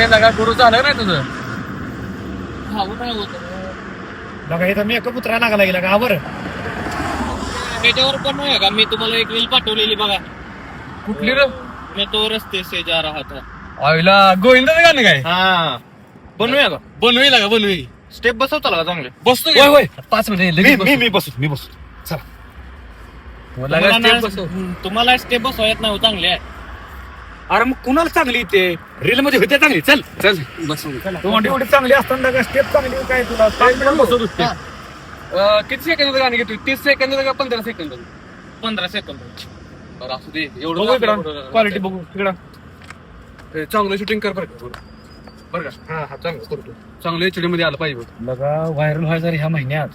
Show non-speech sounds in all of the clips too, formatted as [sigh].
अरे लगा गुरु झालं नाही तुझं. बघा इथं मेकअप उतरायला लागला गेला का? बरं. त्याच्यावर पण आहे का? मी तुम्हाला एक रील पाठवलेली बघा. कुठली रे? मी तो रस्ते से जा रहा था. आईला गोविंदाचं गाणं काय? हा. बनवूया का? बनवी लागा बनवी. स्टेप बसवता का चांगले? बसतो होय, होय. पाच मिनिट मी मी मी बसू मी बसू चला. बसतो. लगा step बसव. तुम्हाला स्टेप बसवा येत नाही हो, चांगले. आहे. अरे मग कुणाला चांगली ते रील मध्ये होते चांगली. चल. चल. एवढी चांगली असताना का स्टेप चांगली काय तुला? बसवतो. अं, किती सेकंदाचं गाणं घेतोय तीस सेकंदाचं का पंधरा सेकंद पंधरा सेकंद बरं असू दे. बघू एवढं इकडं क्वालिटी बघू इकडं. ए, चांगलं शूटिंग कर बरं का. बरं. बरं का? हा हा चांगलं करतो. चांगलं एचडी मध्ये आलं पाहिजे बघ. व्हायरल व्हायचं रे ह्या महिन्यात.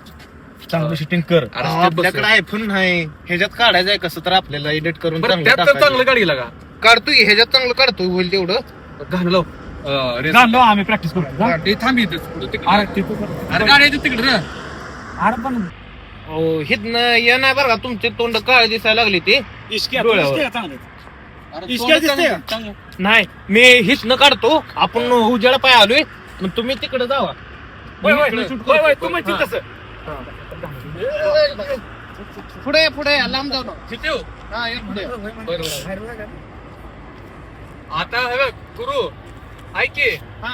चांगलं शूटिंग कर. अरे अहो, step बसव. आपल्याकडे आयफोन आहे ह्याच्यात काढायचंय कसं तर आपल्याला एडिट करून बरं चांगलं त्यात तर टाकायचं. चांगलं गाडी लागा काढतोय ह्याच्यात चांगलं काढतोय होईल तेवढं गाणं लाव अं, रे- आम्ही प्रॅक्टिस करू जा. थांब तिकडं. अरे तिथं कर. अरे गाडी आहे तिकडे रे अरे पण हो हिथनं ये नाही बरं का तुमचे तोंड काळ दिसायला लागली ते डोळ्यावर. अरे इश्क्या तोंड दिसते चांगलं- चांगलं. नाही मी हिथनं काढतो आपण उजेडा पाय आलोय मग तुम्ही तिकडे जावा होय, होय, इकडे. होय, होय, तू म्हणशील. तसं पुढे पुढे लांब जाऊ किती हो? हा ये पुढे बरोबर. आता हे बघ गुरु ऐक की हा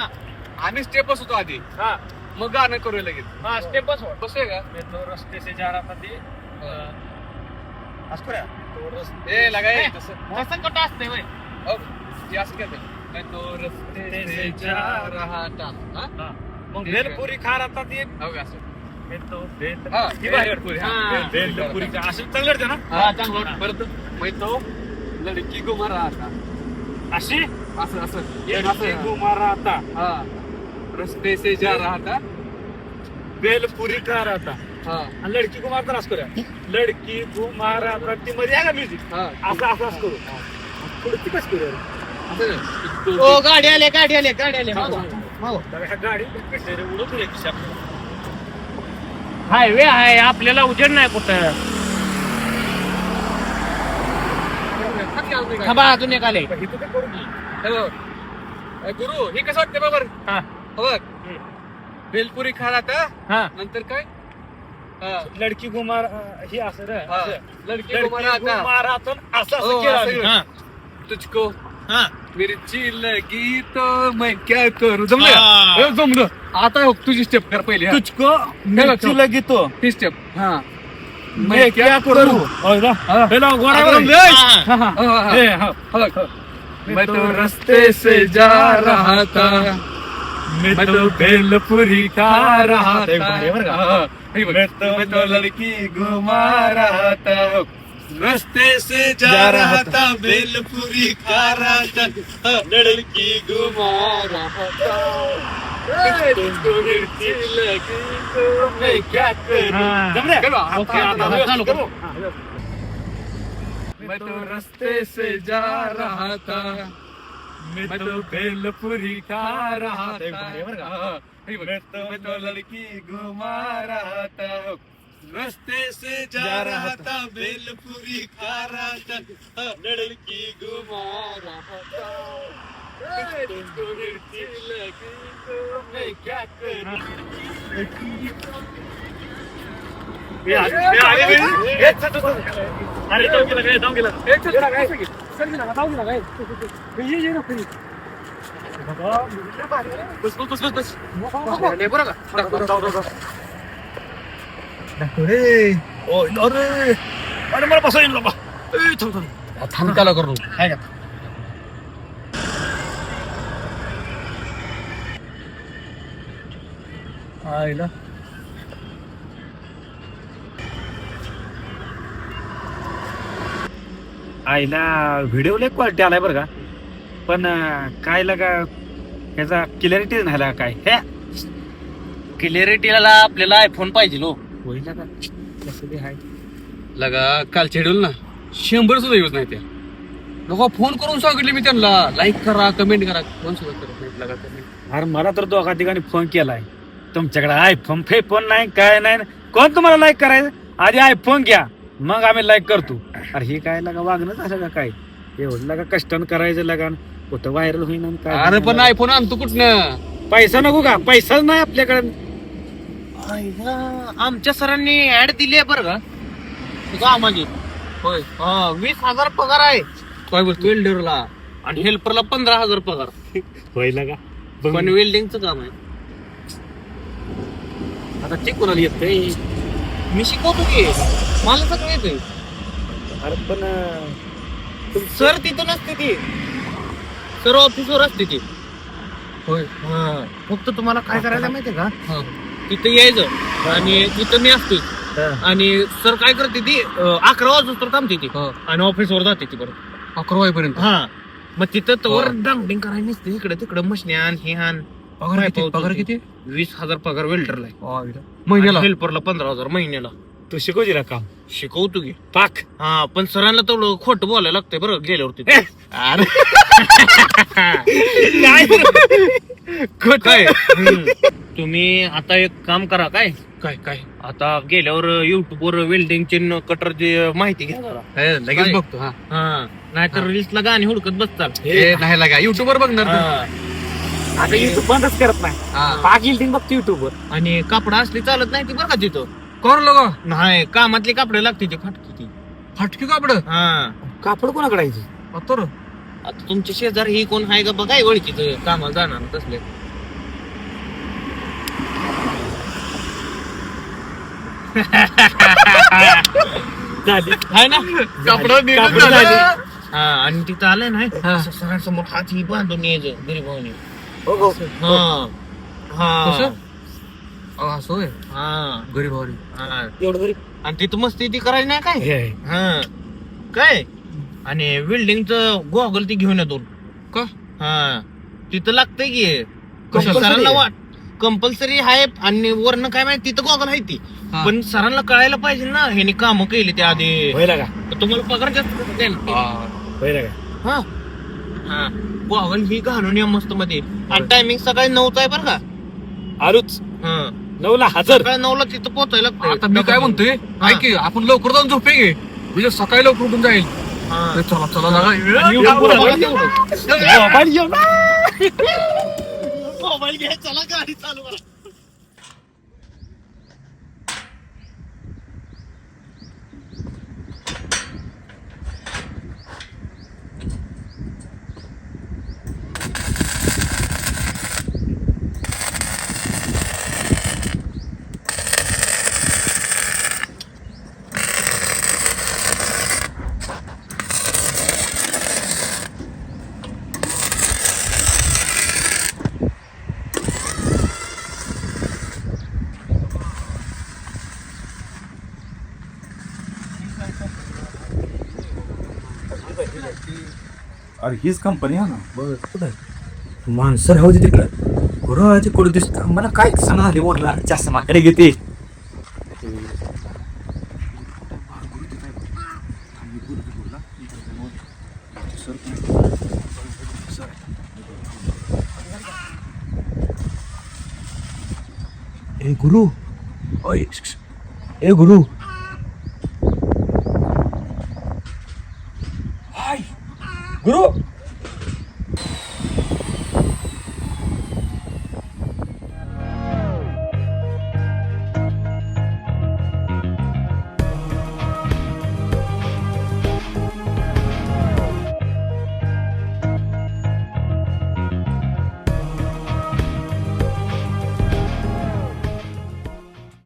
आम्ही स्टेप बसवतो आधी हा मग गाणं करूया लगेच हा स्टेप बसवा बसूया का तो रस्ते से जा रहा था ते असं करूया. तो रस्ते- ए लगाय. तसं कसं कुठं असते हो, ते असं काय ते? मैं तो रस्ते से जा रहा था हा? हा. मग भेलपुरी खा रहा था ते हो का असं? हे तो भेल- हा, ही भेलपुरी, हा. हा. भेलपुरी का- असं चांगलं वाटतं ना हा, चांगलं. परत मैं तो लडकी गुमा रहा था अशी? असं असं. लड़की असं. घुमा रहा था हा. रस्ते से जा रहा था. खा रहा था. हा. आणि लडकी कुमार तर असं करूया लडकी रहा था ती मध्ये आहे का म्युझिक हा. असं असं असं करू. पुढे ती कसं करूया असं ओ गाडी आले गाडी आले गाडी आले. मागो मागो. तर ह्या गाडी खिशात. हायवे आहे आपल्याला उजेड नाही कुठं. थांबा अजून एक आले. गुरु हे कसं वाटतं बरोबर हा. हो बघ. भेलपुरी खा था हा. नंतर काय? हा. लडकी घुमार ही असं रे हा. असं. लडकी लडकी गुमा रहा था घुमा रहा था असं हो, असं केलं असं आम्ही. केलं. हा. तुझको हा. मिरची लगी तो मैं क्या करू? जमलं? का? जमलं. आता हो, तुझी स्टेप कर पहिली हा. तुझको मिरची लगी तो. ही स्टेप हा. मैं क्या करू होय ना? हा. हे लाव, गोरा आता गोरा. जमलं? हा. हा, हा. हा, हा, हा. हे, हा. हो, हो. मैं तो रस्ते से जा रहा था मैं तो भेलपुरी खा रहा था था बरं का? हा, हे बघ. मैं तो मैं तो लड़की घुमा रहा था रस्ते से जा रहा था, भेलपुरी खा रहा था लड़की घुमा रहा तुझको मिर्ची लगी तो मैं हा. तो रास्ते से जा रहा था। मैं तो भेलपुरी खा रहा था? हाँ, हे. मैं तो- मैं तो लड़की घुमा रहा था। रस्ते से जा रहा था। भेलपुरी खा रहा था। लड़की घुमा रहा तुझको अरे जाऊन गेला काय जाऊन गेला बस बस बस बस जाऊ, जाऊ, जाऊ. अरे मला बसा येईल बाबा ए, थांब. थांब थांब. त्याला करू काय का आईला. आईला व्हिडिओ लय क्वालिटी आलाय बरं का. पण काय लगा ह्याचा क्लिअरिटी नाही लागा काय? हे! क्लिअरिटीला आपल्याला आयफोन पाहिजे लो. होईल का कसं बी हाय. लगा काल शेड्यूल ना शंभर सुद्धा यूज नाही त्या. लोक फोन करून सांगितले मी त्यांना. लाईक करा कमेंट करा. कोण सुद्धा करत नाही लगा कमेंट अरे मला तर दोघा ठिकाणी फोन केलाय. तुमच्याकडे आयफोन फेफोन नाही काय नाही. कोण तुम्हाला लाईक करायचं? आधी आयफोन घ्या. मग आम्ही लाईक करतो. अरे हे काय लागा वागणं झालं का काय? एवढं लागा कष्टानं करायचं लागा. कुठं व्हायरल होईन आणि काय अरे पण. आयफोन आणतो कुठनं? पैसा नको का? पैसाच नाही आपल्याकडे. आमच्या सरांनी ऍड दिली आहे बरं का. कामाची होय. हा वीस हजार पगार आहे. काय बोलतो? वेल्डरला आणि हेल्परला पंधरा हजार पगार. व्हायला का. पण वेल्डिंगचं काम आहे. आता ते कोणाला येतंय मी शिकवतो की. मला सगळं येते अरे पण सर तिथं नसते ती. सर ऑफिसवर असते ती. होय? हा. फक्त तुम्हाला काय करायला माहितीये का? हा. तिथं यायचं. आणि तिथं मी असते. आणि सर काय करते ती अं, अकरा वाजता थांबते ती. हा. आणि ऑफिसवर जाते ती परत. अकरा वाजेपर्यंत? हा. मग तिथं तर हा. डांगडिंग करायला नसते. इकडे तिकडे मशनी आण हे आण. पगार किती? पगार? किती? वीस हजार पगार वेल्डरला महिन्याला? हेल्परला पंधरा हजार महिन्याला. तू शिकवची ना काम. शिकवतो की. पाक. हा पण सरांना तेवढं खोटं बोलायला लागतंय बरं गेल्यावरती अरे. [laughs] काय? काय? हम्म. तुम्ही आता एक काम करा काय? काय काय? आता गेल्यावर युट्यूब वर वेल्डिंगचे कटरची माहिती घ्या जरा. हे, लगेच काय? बघतो हा. हा नाहीतर रील्सला गाणी हुडकत बसतात हे नाही लागा. युट्यूब वर बघणार तू. हा. आता युट्यूब बंदच करत नाही. हा. पाक येईल बघतो युट्यूबवर आणि कापड असली चालत नाही ती बरं का तिथं. कर लोक नाही कामातली कापडे लागते ती फाटकी ती. फाटकी कापड? हा. कापड कोणाकडे आहे तर आता तुमचे शेजारी ही कोण आहे का बघाय ओळखीचं कामाला जाणार तसले. झाली. आहे ना? कापड कापड झाली. हा आणि तिथं आलं नाही. हा. असं सरांसमोर हात ही बांधून यायचं गरीबाने हो हो हा. हा. कसं? असं होय. हा. गरीब वारी. हा. एवढं तरी आणि तिथं मस्ती ती करायची नाही काय? हे. आहे. हा. काय? आणि वेल्डिंगचं गॉगल ती घेऊन येतो. का? हा. तिथं लागतंय की. Compulsory सरांना? वाट. कंपल्सरी आहे आणि वरनं काय माहिती तिथं गॉगल आहे ती. हा. पण सरांना कळायला पाहिजे ना ह्यानी काम केली त्या आधी. व्हायला का? तर तुम्हाला पगार जास्त कसं देणार? हा. व्हायला का? हा. हा. गॉगल ही घालून या मस्त मध्ये आणि टायमिंग सकाळी नऊचा आहे बरं का. आरूच. हा. नऊला हजर. सकाळी नऊला तिथं पोहोचायला लागतंय. आता मी काय म्हणतोय हा. ऐक की, आपण लवकर जाऊन झोपे घे म्हणजे सकाळी लवकर उठून जाईल. हा. चला चला मोबाईल घ्या चला गाडी चालू करा अरे हीच कंपनी आहे ना. माणसं राहू दे तिकडं. गुरुवाची कुठं हो दिसत? मला काय सणा आली ओरला जास्त माकडे घेते. ए गुरु. ए गुरु. हाय गुरु